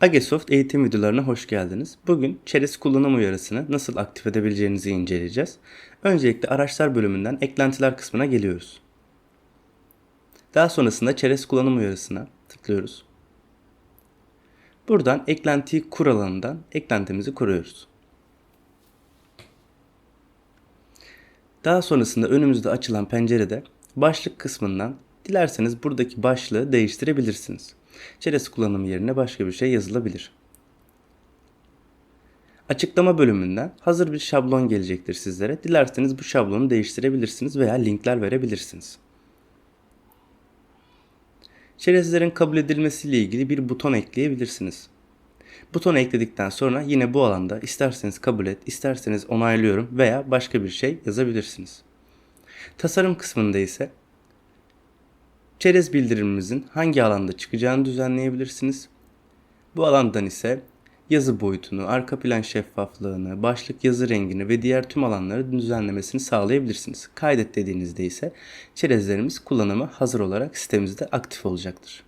Agesoft eğitim videolarına hoş geldiniz. Bugün çerez kullanım uyarısını nasıl aktif edebileceğinizi inceleyeceğiz. Öncelikle araçlar bölümünden eklentiler kısmına geliyoruz. Daha sonrasında çerez kullanım uyarısına tıklıyoruz. Buradan eklentiyi kur alanından eklentimizi kuruyoruz. Daha sonrasında önümüzde açılan pencerede başlık kısmından dilerseniz buradaki başlığı değiştirebilirsiniz. Çerez kullanımı yerine başka bir şey yazılabilir. Açıklama bölümünden hazır bir şablon gelecektir sizlere. Dilerseniz bu şablonu değiştirebilirsiniz veya linkler verebilirsiniz. Çerezlerin kabul edilmesiyle ilgili bir buton ekleyebilirsiniz. Butonu ekledikten sonra yine bu alanda isterseniz kabul et, isterseniz onaylıyorum veya başka bir şey yazabilirsiniz. Tasarım kısmında ise çerez bildirimimizin hangi alanda çıkacağını düzenleyebilirsiniz. Bu alandan ise yazı boyutunu, arka plan şeffaflığını, başlık yazı rengini ve diğer tüm alanları düzenlemesini sağlayabilirsiniz. Kaydet dediğinizde ise çerezlerimiz kullanıma hazır olarak sitemizde aktif olacaktır.